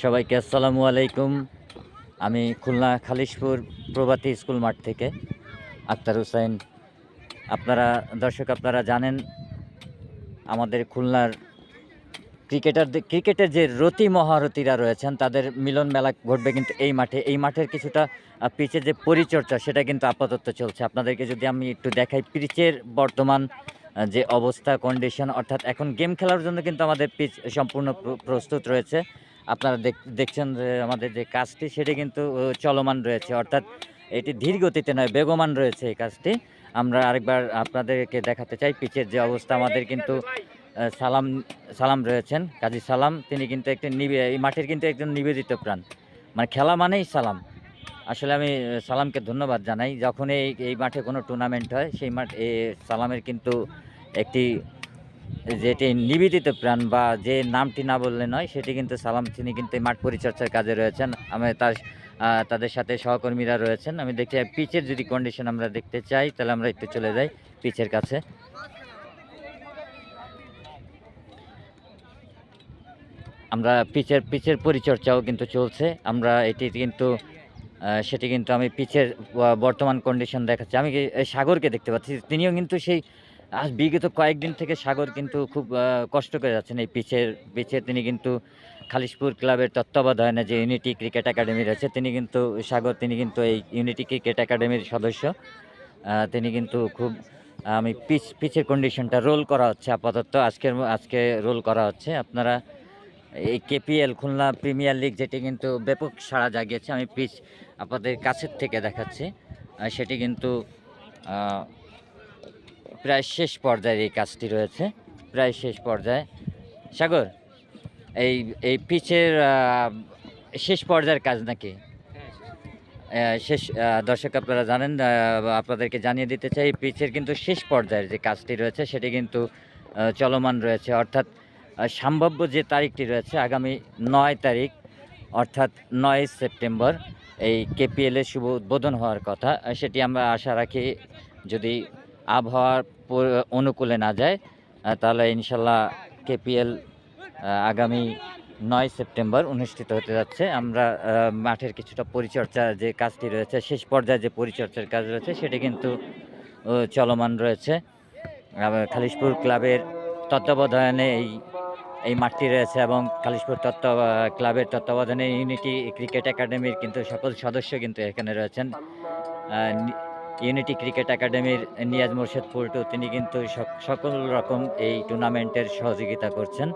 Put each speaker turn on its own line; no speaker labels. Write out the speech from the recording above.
সবাইকে আসসালামু আলাইকুম। আমি খুলনা খালিশপুর প্রভাতী স্কুল মাঠ থেকে আক্তার হুসাইন। আপনারা, দর্শক আপনারা জানেন, আমাদের খুলনার ক্রিকেটার ক্রিকেটের যে রতি মহারথীরা রয়েছেন, তাদের মিলন মেলা ঘটবে কিন্তু এই মাঠে। এই মাঠের কিছুটা পিচের যে পরিচর্যা, সেটা কিন্তু আপাতত চলছে। আপনাদেরকে যদি আমি একটু দেখাই, পিচের বর্তমান যে অবস্থা কন্ডিশন অর্থাৎ এখন গেম খেলার জন্য কিন্তু আমাদের পিচ সম্পূর্ণ প্রস্তুত রয়েছে। আপনারা দেখ- দেখছেন যে আমাদের যে কাজটি, সেটি কিন্তু চলমান রয়েছে। অর্থাৎ এটি ধীর গতিতে নয়, বেগমান রয়েছে এই কাজটি। আমরা আরেকবার আপনাদেরকে দেখাতে চাই, পিচের যে অবস্থা, আমাদের কিন্তু সালাম সালাম রয়েছেন। কাজী সালাম, তিনি কিন্তু একটি নিবে, এই মাঠের কিন্তু একজন নিবেদিত প্রাণ। মানে খেলা মানেই সালাম। আসলে আমি সালামকে ধন্যবাদ জানাই। যখন এই এই মাঠে কোনো টুর্নামেন্ট হয়, সেই মাঠ সালামের কিন্তু একটি যেটি নিবেদিত প্রাণ বা যে নামটি না বললে নয়, সেটি কিন্তু সালাম, তিনি কিন্তু মাঠ পরিচর্যার কাজে রয়েছেন। আমি তার তাদের সাথে সহকর্মীরা রয়েছেন। আমি দেখতে পিচের যদি কন্ডিশন আমরা দেখতে চাই, তাহলে আমরা একটু চলে যাই পিচের কাছে। আমরা পিচের পিচের পরিচর্যাও কিন্তু চলছে। আমরা এটি কিন্তু সেটি কিন্তু আমি পিচের বর্তমান কন্ডিশন দেখাচ্ছি। আমি সাগরকে দেখতে পাচ্ছি। তিনিও কিন্তু সেই আজ বিগত কয়েকদিন থেকে সাগর কিন্তু খুব কষ্ট করে যাচ্ছেন। এই পিচের, পিচে তিনি কিন্তু খালিশপুর ক্লাবের তত্ত্বাবধানে যে ইউনিটি ক্রিকেট একাডেমি রয়েছে, তিনি কিন্তু, সাগর তিনি কিন্তু এই ইউনিটি ক্রিকেট একাডেমির সদস্য। তিনি কিন্তু খুব, আমি পিচ, পিচের কন্ডিশনটা রোল করা হচ্ছে আপাতত। আজকের, আজকে রোল করা হচ্ছে। আপনারা এই কেপিএল খুলনা প্রিমিয়ার লিগ যেটি কিন্তু ব্যাপক সাড়া জাগিয়েছে, আমি পিচ আপনাদের কাছের থেকে দেখাচ্ছি। সেটি কিন্তু প্রায় শেষ পর্যায়ে এই কাজটি রয়েছে। প্রায় শেষ পর্যায়ে। সাগর, এই এই পিচের শেষ পর্যায়ের কাজ নাকি? শেষ দর্শক আপনারা জানেন আপনাদেরকে জানিয়ে দিতে চাই পিচের কিন্তু শেষ পর্যায়ের যে কাজটি রয়েছে, সেটি কিন্তু চলমান রয়েছে। অর্থাৎ সম্ভাব্য যে তারিখটি রয়েছে, আগামী নয় তারিখ, অর্থাৎ নয় সেপ্টেম্বর, এই কেপিএলের শুভ উদ্বোধন হওয়ার কথা, সেটি আমরা আশা রাখি, যদি আবহাওয়ার অনুকূলে না যায় তাহলে ইনশাল্লাহ কেপিএল আগামী নয় সেপ্টেম্বর অনুষ্ঠিত হতে যাচ্ছে। আমরা মাঠের কিছুটা পরিচর্যা যে কাজটি রয়েছে, শেষ পর্যায়ে যে পরিচর্যার কাজ রয়েছে, সেটি কিন্তু চলমান রয়েছে। খালিশপুর ক্লাবের তত্ত্বাবধানে এই এই মাঠটি রয়েছে এবং খালিশপুর তত্ত্ব ক্লাবের তত্ত্বাবধানে ইউনিটি ক্রিকেট একাডেমির কিন্তু সকল সদস্য কিন্তু এখানে রয়েছেন। ইউনিটি ক্রিকেট একাডেমির নিয়াজ মোর্শেদ পল্টু তিনি কিন্তু সক- সকল রকম এই টুর্নামেন্টের সহযোগিতা করছেন।